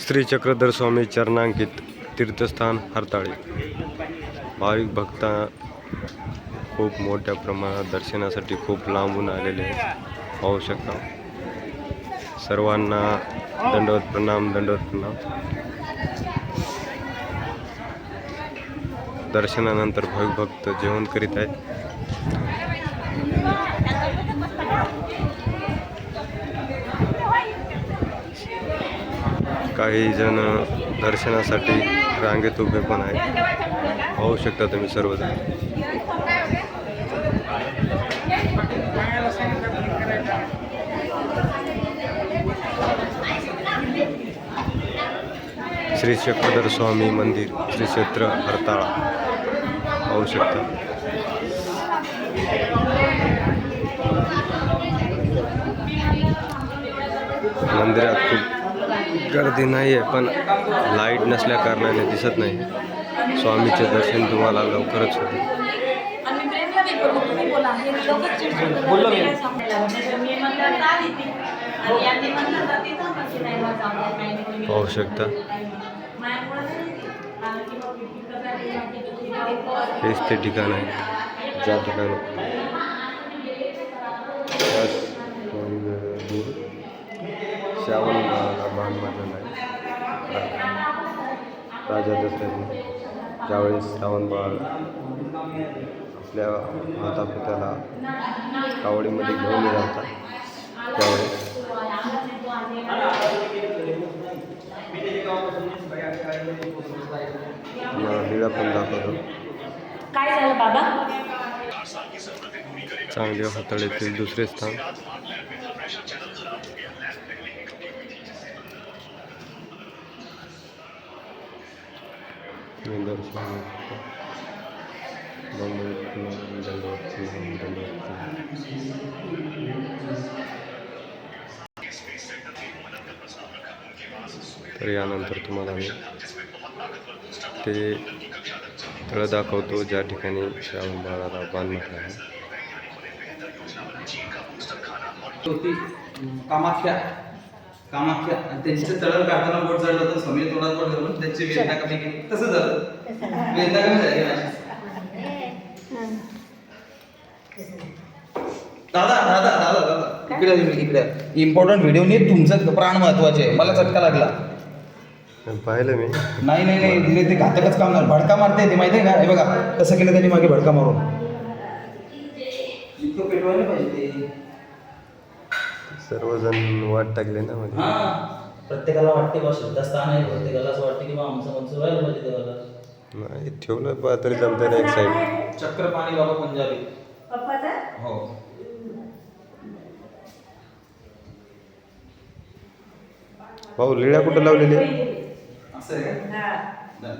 श्री चक्रधर स्वामी चरणांकित तीर्थस्थान हरताळे. भाविक भक्ता खूप मोठ्या प्रमाणात दर्शनासाठी खूप लांबून आलेले आहेत पाहू शकता. सर्वांना दंडवत प्रणाम दंडवत प्रणाम. दर्शनानंतर भाविक भक्त जेवण करीत आहेत. काही जण दर्शनासाठी रांगेत उभे पण आहेत. पाहू शकता तुम्ही सर्वजण. श्री चक्रधर स्वामी मंदिर श्री क्षेत्र हरताळा. पाहू शकता. मंदिरात खूप गर्दी नाही आहे पण लाइट नसल्या कारणाने दिसत नाही. स्वामीचे दर्शन तुम्हाला लवकरच होते. पाहू शकता. हेच ते ठिकाण आहे. ज्या ठिकाणी श्रावण बाण मारलेला आहे. राजा दशरथने ज्यावेळेस श्रावण बाळ आपल्या मातापित्याला कावडीमध्ये घेऊन येत होता त्यावेळेस लीळा पण दाखवतो. काय झालं बाबा? चांगले हाताळीतील दुसरे स्थान. दर्शन तर यानंतर तुम्हाला मी ते तळ दाखवतो ज्या ठिकाणी श्रावण बाळाला बांध म्हटलं आहे. कामाख्या. कामाख्या. आणि त्यांचं तळण काढताना बोट चढलं तर समीर तोडात बोट धरून त्यांची वेदना कमी केली. तसं झालं. वेदना कमी झाली दादा दादा दादा दादा. इकडे तुम्ही, इकडे. इम्पॉर्टंट व्हिडिओ नाही तुमचं प्राण महत्त्वाचे आहे. मला चटका लागला. पाहिलं मी. नाही नाही नाही. दिले ते घातकच काम झालं भडका मारते ते माहिती आहे का? हे बघा कसं केलं त्यांनी मागे भडका मारून. इतकं पेटवायला पाहिजे ते. सर्वजण वाट टाकले ना म्हणजे हा प्रत्येकाला वाटते बा श्रद्धास्थान आहे प्रत्येकाला असं वाटते की बा आमचं आमचं व्हायला पाहिजे देवाला. नाही ठेवलं पा तरी जमते ना एक साईड चक्रपाणी बाबा पंजाबी. पप्पाचा? हो. भाऊ लिळ्या कुठं लावलेली असं आहे का? हा.